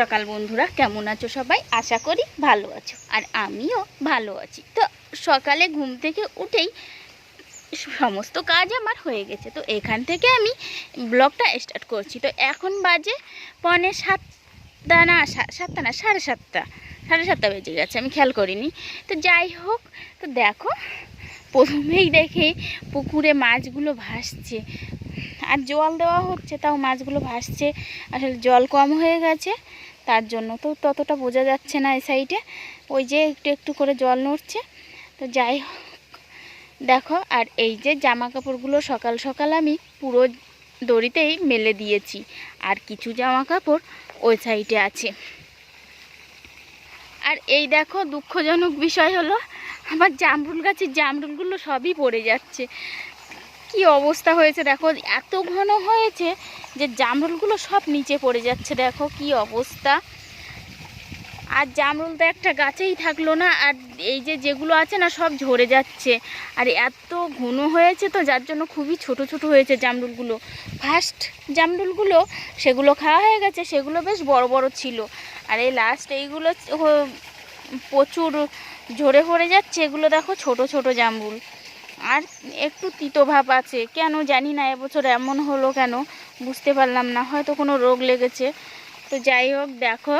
সকাল বন্ধুরা, কেমন আছো সবাই? আশা করি ভালো আছো। আর আমিও ভালো আছি। তো সকালে ঘুম থেকে উঠেই সমস্ত কাজ আমার হয়ে গেছে। তো এখান থেকে আমি ব্লগটা স্টার্ট করছি। তো এখন বাজে পনে সাতটা না সাতটা না, সাড়ে সাতটা। সাড়ে সাতটা বেজে গেছে, আমি খেয়াল করিনি। তো যাই হোক, তো দেখো, প্রথমেই দেখে পুকুরে মাছগুলো ভাসছে। আর জল দেওয়া হচ্ছে, তাও মাছগুলো ভাসছে। আসলে জল কম হয়ে গেছে, তার জন্য তো ততটা বোঝা যাচ্ছে না এই সাইডে। ওই যে একটু একটু করে জল নড়ছে। তো যাই দেখো, আর এই যে জামা কাপড়গুলো সকাল সকাল আমি পুরো দড়িতেই মেলে দিয়েছি, আর কিছু জামা কাপড় ওই সাইডে আছে। আর এই দেখো, দুঃখজনক বিষয় হলো, আমার জামরুল গাছের জামরুলগুলো সবই পড়ে যাচ্ছে। কি অবস্থা হয়েছে? দেখো, এত ঘন হয়েছে যে জামরুলগুলো সব নিচে পড়ে যাচ্ছে। দেখো কি অবস্থা। আর জামরুল তো একটা গাছেই থাকল না, আর এই যে যেগুলো আছে না, সব ঝরে যাচ্ছে। আর এত ঘন হয়েছে তো, যার জন্য খুবই ছোট ছোট হয়েছে জামরুলগুলো। ফার্স্ট জামরুলগুলো সেগুলো খাওয়া হয়ে গেছে, সেগুলো বেশ বড় বড় ছিল। আর এই লাস্ট এইগুলো প্রচুর ঝরে পড়ে যাচ্ছে, এগুলো দেখো ছোট ছোট জামরুল। আর একটু তিতো ভাব আছে। কেন জানি না, এবছর এমন হলো কেন বুঝতে পারলাম না। হয়তো কোনো রোগ লেগেছে। তো যাই হোক, দেখো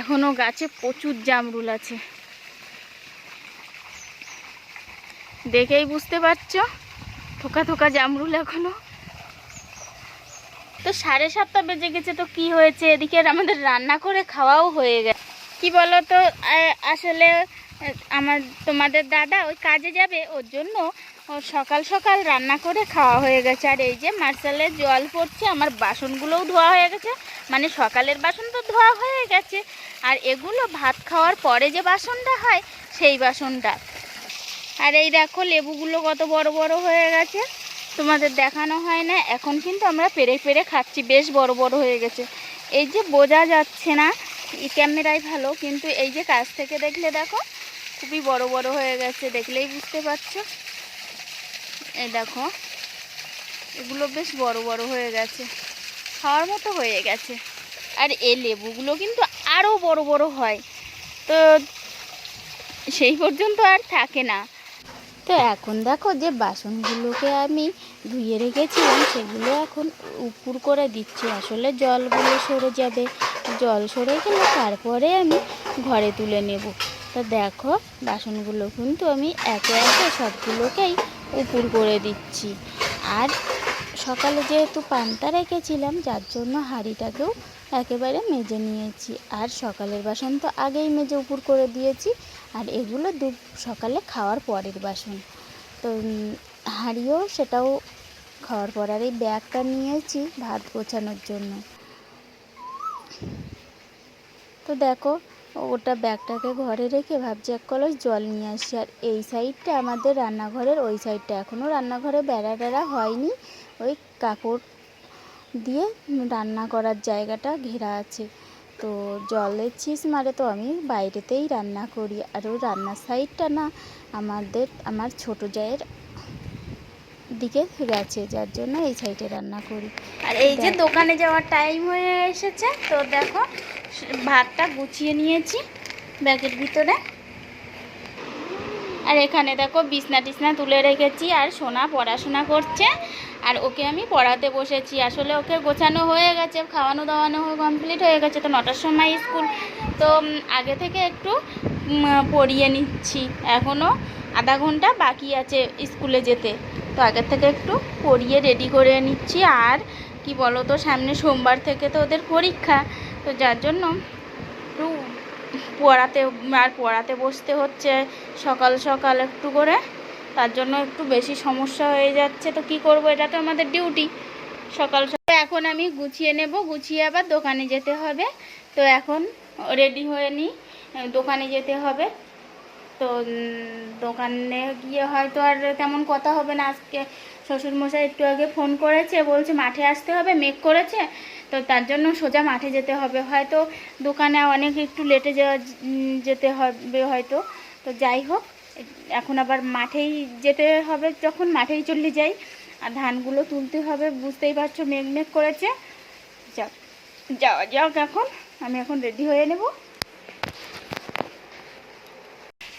এখনও গাছে প্রচুর জামরুল আছে। দেখেই বুঝতে পারছ? থোকা থোকা জামরুল এখনও তো সাড়ে সাতটা বেজে গেছে, তো কি হয়েছে? এদিকে আমাদের রান্না করে খাওয়াও হয়ে গেছে। কি বলো তো আসলে আমার তোমাদের দাদা ওই কাজে যাবে, ওর জন্য সকাল সকাল রান্না করে খাওয়া হয়ে গেছে। আর এই যে মার্শালের জল পড়ছে, আমার বাসনগুলোও ধোয়া হয়ে গেছে মানে সকালের বাসন তো ধোয়া হয়ে গেছে। আর এগুলো ভাত খাওয়ার পরে যে বাসনটা হয়, সেই বাসনটা। আর এই দেখো লেবুগুলো কত বড় বড় হয়ে গেছে, তোমাদের দেখানো হয় না, এখন কিন্তু আমরা পেরে পেরে খাচ্ছি, বেশ বড় বড় হয়ে গেছে। এই যে বোঝা যাচ্ছে না ক্যামেরায় ভালো, কিন্তু এই যে কাছ থেকে দেখলে দেখো খুবই বড় বড় হয়ে গেছে, দেখলেই বুঝতে পারছ। এই দেখো, এগুলো বেশ বড় বড় হয়ে গেছে, খাওয়ার মতো হয়ে গেছে। আর এই লেবুগুলো কিন্তু আরও বড় বড় হয়। তো সেই পর্যন্ত আর থাকে না। তো এখন দেখো যে বাসনগুলোকে আমি ধুয়ে রেখেছিলাম, সেগুলো এখন উপর করে দিচ্ছি। আসলে জলগুলো সরে যাবে, জল সরে গেলে তারপরে আমি ঘরে তুলে নেব। তো দেখো, বাসনগুলো কিন্তু আমি একে একে সবগুলোকেই উপর করে দিচ্ছি। আর সকালে যেহেতু পান্তা রেখেছিলাম, যার জন্য হাঁড়িটাকেও একেবারে মেজে নিয়েছি। আর সকালের বাসন তো আগেই মেজে উপর করে দিয়েছি। আর এগুলো দু, সকালে খাওয়ার পরের বাসন। তো হাঁড়িও সেটাও খাওয়ার পর আর এই ব্যাগটা নিয়েছি ভাত গোছানোর জন্য। তো দেখো ওটা ব্যাগটাকে ঘরে রেখে ভাবছি এক কলস জল নিয়ে আসি। আর এই সাইডটা আমাদের রান্নাঘরের ওই সাইডটা। এখনও রান্নাঘরে বেড়া টেড়া হয়নি। ওই কাপড় দিয়ে রান্না করার জায়গাটা ঘেরা আছে। তো জলের ছিস মারে তো আমি বাইরেতেই রান্না করি। আর ওই রান্নার সাইডটা না আমাদের আমার ছোট জায়ের দিকে গেছে। যার জন্য এই সাইডে রান্না করি। আর এই যে দোকানে যাওয়ার টাইম হয়ে এসেছে তো দেখো ভাতটা গুছিয়ে নিয়েছি ব্যাগের ভিতরে। আর এখানে দেখো বিছনা টিছনা তুলে রেখেছি আর সোনা পড়াশোনা করছে। আর ওকে আমি পড়াতে বসেছি। আসলে ওকে গোছানো হয়ে গেছে, খাওয়ানো দাওয়ানো কমপ্লিট হয়ে গেছে। তো নটার সময় স্কুল। তো আগে থেকে একটু পড়িয়ে নিচ্ছি। এখনও আধা ঘণ্টা বাকি আছে স্কুলে যেতে। তো আগের থেকে একটু পড়িয়ে রেডি করে নিচ্ছি। আর কি বলো তো সামনে সোমবার থেকে তো ওদের পরীক্ষা। তো যার জন্য একটু পড়াতে, আর পড়াতে বসতে হচ্ছে সকাল সকাল একটু করে। তার জন্য একটু বেশি সমস্যা হয়ে যাচ্ছে। তো কি করব? এটা তো আমাদের ডিউটি সকাল সকাল এখন আমি গুছিয়ে নেব। গুছিয়ে আবার দোকানে যেতে হবে। তো এখন রেডি হয়ে নিই। দোকানে যেতে হবে। তো দোকানে গিয়ে হয়তো আর তেমন কথা হবে না। আজকে শ্বশুরমশাই একটু আগে ফোন করেছে। বলছে মাঠে আসতে হবে। মেঘ করেছে। তো তার জন্য সোজা মাঠে যেতে হবে। হয়তো দোকানে অনেক একটু লেটে যাওয়া যেতে হবে হয়তো। তো যাই হোক, এখন আবার মাঠেই যেতে হবে। যখন মাঠেই চলে যাই, আর ধানগুলো তুলতে হবে, বুঝতেই পারছ মেঘ মেঘ করেছে। যাক যাওয়া যাক এখন। আমি এখন রেডি হয়ে নেব।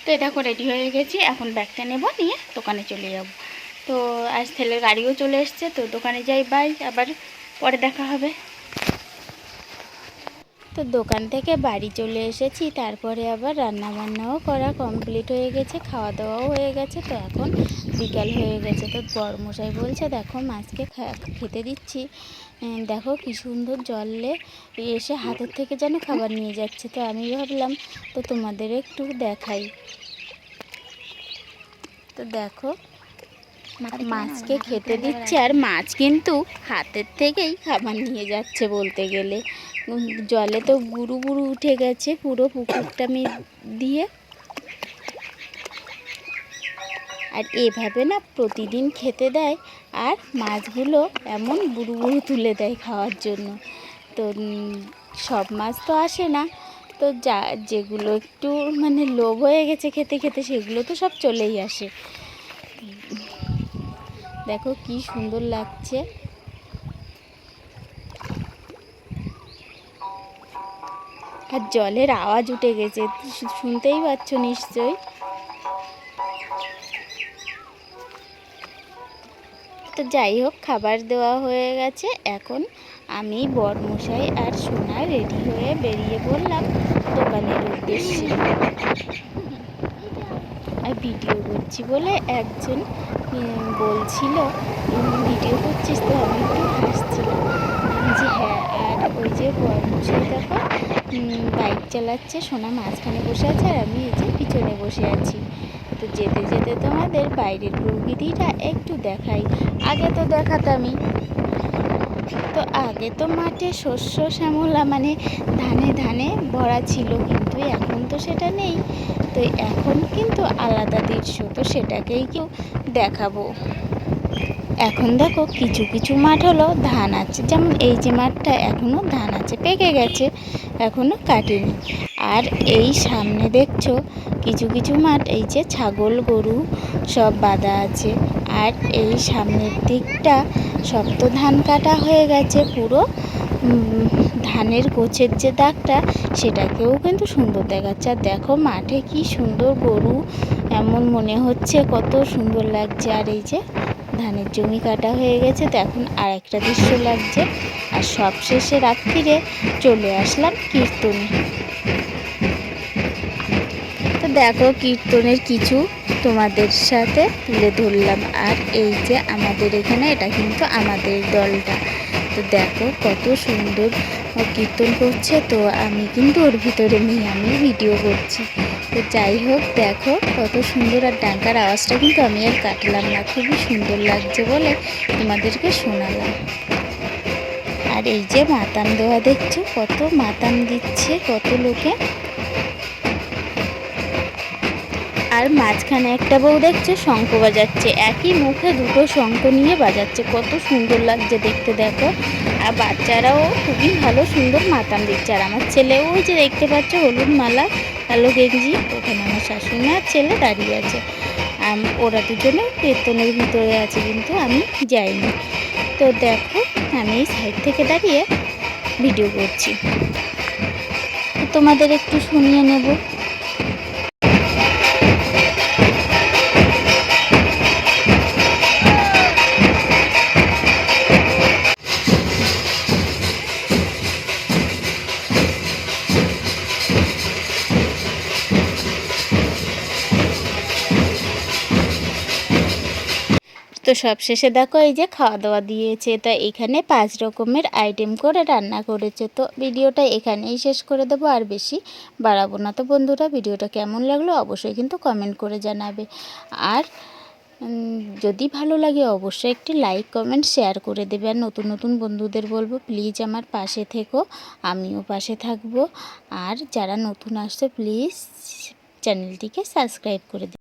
তো দেখো রেডি হয়ে গেছি। এখন ব্যাগটা নেব, নিয়ে দোকানে চলে যাব। তো আজ ছেলের গাড়িও চলে এসছে, তো দোকানে যাই বাই আবার পরে দেখা হবে। তো দোকান থেকে বাড়ি চলে এসেছি তারপরে আবার রান্না বান্নাও করা কমপ্লিট হয়ে গেছে খাওয়া দাওয়াও হয়ে গেছে তো এখন বিকাল হয়ে গেছে। তো বড়মশাই বলছে দেখো মাছকে খা- খেতে দিচ্ছি। দেখো কি সুন্দর জলে এসে হাতের থেকে যেন খাবার নিয়ে যাচ্ছে। তো আমি ভাবলাম তো তোমাদের একটু দেখাই। তো দেখো মাছকে খেতে দিচ্ছে আর মাছ কিন্তু হাতের থেকেই খাবার নিয়ে যাচ্ছে বলতে গেলে। জলে তো বুড়ু বুড়ু উঠে গেছে পুরো পুকুরটা মি দিয়ে। আর এভাবে না প্রতিদিন খেতে দেয়, আর মাছগুলো এমন বুড়ু বুড়ু তুলে দেয় খাওয়ার জন্য। তো সব মাছ তো আসে না। তো যা, যেগুলো একটু মানে লোভ হয়ে গেছে খেতে খেতে সেগুলো তো সব চলেই আসে। দেখো কি সুন্দর লাগছে। আর জলের আওয়াজ উঠে গেছে। শুনতেই পাচ্ছ নিশ্চয়ই? তো যাই হোক, খাবার দেওয়া হয়ে গেছে। এখন আমি বরমশাই আর সোনা রেডি হয়ে বেরিয়ে পড়লাম দোকানের উদ্দেশ্যে। আর ভিডিও করছি বলে একজন বলছিল ভিডিও করছিস তো? আমি একটু হাসছিলাম। যে হ্যাঁ আর ওই যে বরমশাই দেখো বাইক চালাচ্ছে, সোনা মাঝখানে বসে আছে আর আমি এই যে পিছনে বসে আছি। তো যেতে যেতে তোমাদের বাইরের প্রকৃতিটা একটু দেখাই। আগে তো দেখাতামই। তো আগে তো মাঠে শস্য শ্যামলা মানে ধানে ধানে ভরা ছিল, কিন্তু এখন তো সেটা নেই। তো এখন কিন্তু আলাদা দৃশ্য, তো সেটাকেই কেউ দেখাবো। এখন দেখো কিছু কিছু মাঠ হলো ধান আছে। যেমন এই যে মাঠটা এখনও ধান আছে, পেকে গেছে এখনও কাটেনি। আর এই সামনে দেখছ কিছু কিছু মাঠ, এই যে ছাগল, গরু সব বাঁধা আছে। আর এই সামনের দিকটা সব তো ধান কাটা হয়ে গেছে, পুরো। ধানের গোছের যে দাগটা, সেটাকেও কিন্তু সুন্দর দেখাচ্ছে। আর দেখো মাঠে কি সুন্দর গরু, এমন মনে হচ্ছে কত সুন্দর লাগছে। আর এই যে ধানের জমি কাটা হয়ে গেছে, তো এখন আর একটা দৃশ্য লাগছে। আর সবশেষে রাত্রিরে চলে আসলাম কীর্তনে। তো দেখো কীর্তনের কিছু তোমাদের সাথে তুলে ধরলাম। আর এই যে আমাদের এখানে, এটা কিন্তু আমাদের দলটা। তো দেখো কত সুন্দর কীর্তন করছে। তো আমি কিন্তু ওর ভিতরে নিয়ে আমি ভিডিও করছি। তো যাই হোক, দেখো কত সুন্দর আর ডাঙ্কার আওয়াজটা কিন্তু আমি আর কাটলাম না। খুবই সুন্দর লাগছে বলে তোমাদেরকে শোনালাম। আর এই যে মাতান দেওয়া দেখছ, কত মাতান দিচ্ছে, কত লোকে আর মাঝখানে একটা বউ দেখছে, শঙ্খ বাজাচ্ছে। একই মুখে দুটো শঙ্খ নিয়ে বাজাচ্ছে। কত সুন্দর লাগছে দেখতে, দেখো। আর বাচ্চারাও খুবই ভালো, সুন্দর মাতাম দিচ্ছে। আর আমার ছেলেও যে দেখতে পাচ্ছ, হলুদ মালা, কালো গেঞ্জি, ওখানে আমার শাশুড়ি আর ছেলে দাঁড়িয়ে আছে। আম- ওরা দুজনে কীর্তনের ভিতরে আছে, কিন্তু আমি যাইনি। তো দেখো, আমি এই সাইড থেকে দাঁড়িয়ে ভিডিও করছি। তোমাদের একটু শুনিয়ে নেব। তো সব শেষে দেখো এই যে খাওয়া দাওয়া দিয়েছে। তা এখানে পাঁচ রকমের আইটেম করে রান্না করেছে। তো ভিডিওটা এখানেই শেষ করে দেবো। আর বেশি বাড়াবো না। তো বন্ধুরা, ভিডিওটা কেমন লাগল অবশ্যই কিন্তু কমেন্ট করে জানাবে। আর যদি ভালো লাগে অবশ্যই একটি লাইক কমেন্ট শেয়ার করে দেবে। আর নতুন নতুন বন্ধুদের বলব প্লিজ আমার পাশে থেকো। আমিও পাশে থাকব। আর যারা নতুন আসছে প্লিজ চ্যানেলটিকে সাবস্ক্রাইব করে দেবে